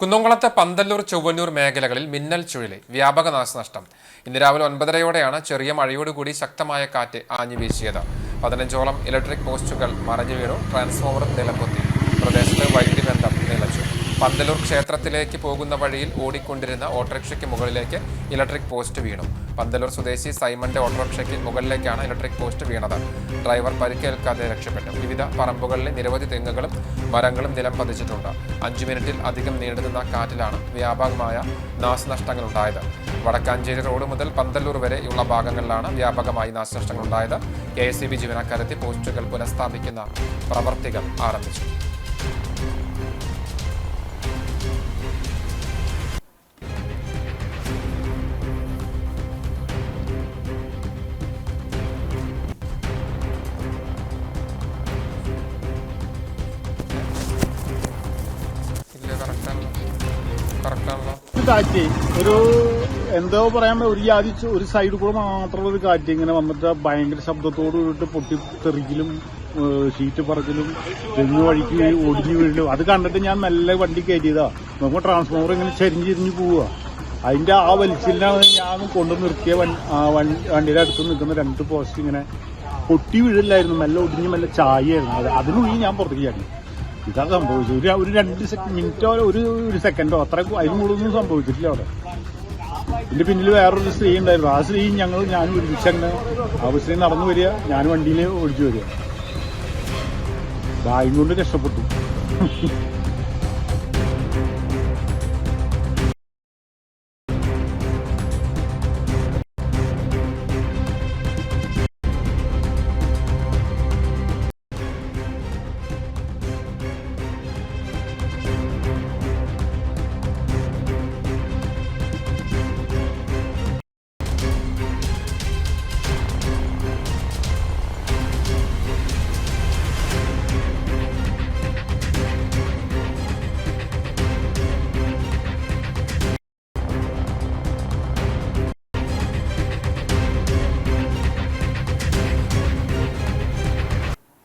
കുന്നംകുളത്തെ പന്തല്ലൂർ ചൊവ്വന്നൂർ മേഖലകളിൽ മിന്നൽ ചുഴലി വ്യാപക നാശനഷ്ടം. ഇന്ന് രാവിലെ ഒൻപതരയോടെയാണ് ചെറിയ മഴയോടുകൂടി ശക്തമായ കാറ്റ് ആഞ്ഞു വീശിയത്. പതിനഞ്ചോളം ഇലക്ട്രിക് പോസ്റ്റുകൾ മറഞ്ഞു വീണു ട്രാൻസ്ഫോമറും നിലംപൊത്തി. പ്രദേശത്ത് വൈദ്യുതി ബന്ധം പന്തലൂർ ക്ഷേത്രത്തിലേക്ക് പോകുന്ന വഴിയിൽ ഓടിക്കൊണ്ടിരുന്ന ഓട്ടോറിക്ഷയ്ക്ക് മുകളിലേക്ക് ഇലക്ട്രിക് പോസ്റ്റ് വീണു. പന്തലൂർ സ്വദേശി സൈമന്റെ ഓട്ടോറിക്ഷയ്ക്ക് മുകളിലേക്കാണ് ഇലക്ട്രിക് പോസ്റ്റ് വീണത്. ഡ്രൈവർ പരിക്കേൽക്കാതെ രക്ഷപ്പെട്ടു. വിവിധ പറമ്പുകളിലെ നിരവധി തെങ്ങുകളും മരങ്ങളും നിലം പതിച്ചിട്ടുണ്ട്. അഞ്ചു മിനിറ്റിൽ അധികം നീണ്ടുനിന്ന കാറ്റിലാണ് വ്യാപകമായ നാശനഷ്ടങ്ങൾ ഉണ്ടായത് വടക്കാഞ്ചേരി റോഡ് മുതൽ പന്തല്ലൂർ വരെയുള്ള ഭാഗങ്ങളിലാണ് വ്യാപകമായി നാശനഷ്ടങ്ങൾ ഉണ്ടായത് കെ എസ് സി ബി ജീവനക്കാരെത്തി പോസ്റ്റുകൾ പുനഃസ്ഥാപിക്കുന്ന പ്രവർത്തികൾ ആരംഭിച്ചു. കാറ്റ് ഒരു എന്തോ പറയാൻ ഒരു ജാതി ഒരു സൈഡ് കൂടെ മാത്രമുള്ള ഒരു കാറ്റ് ഇങ്ങനെ വന്നിട്ട് ഭയങ്കര ശബ്ദത്തോട് കൂടിയിട്ട് പൊട്ടി തെറിക്കലും ഷീറ്റ് പറക്കലും തെങ്ങ് വഴിക്ക് ഒടിഞ്ഞു വീഴലും. അത് കണ്ടിട്ട് ഞാൻ നല്ല വണ്ടി കയറ്റിയതാ. നമുക്ക് ട്രാൻസ്ഫോമർ ഇങ്ങനെ ചെരിഞ്ഞിരിഞ്ഞ് പോവുക അതിന്റെ ആ വലിച്ചിലാണ് ഞാൻ കൊണ്ടു നിർത്തിയ വണ്ടിയുടെ അടുത്ത് നിൽക്കുന്ന രണ്ട് പോസ്റ്റ് ഇങ്ങനെ പൊട്ടി വീഴില്ലായിരുന്നു മെല്ലെ ഒടിഞ്ഞ് മെല്ലെ ചായയായിരുന്നു അത് അതിനുള്ളിൽ ഞാൻ പുറത്തേക്ക് ചാടി. ഇതാണ് സംഭവിച്ചത് ഒരു ഒരു രണ്ട് മിനിറ്റോ ഒരു ഒരു സെക്കൻഡോ അത്ര അതിന് കൂടുതലൊന്നും സംഭവിച്ചിട്ടില്ല അവിടെ. ഇതിന്റെ പിന്നിൽ വേറൊരു സ്ത്രീ ഉണ്ടായിരുന്നു. ആ സ്ത്രീ ഞങ്ങൾ ഞാനും ഒരുമിച്ച് അങ്ങനെ ആ സ്ത്രീ നടന്നു വരിക. ഞാൻ വണ്ടിയിൽ ഒഴിച്ചു വരിക. ഭാഗ്യം കൊണ്ട് രക്ഷപ്പെട്ടു.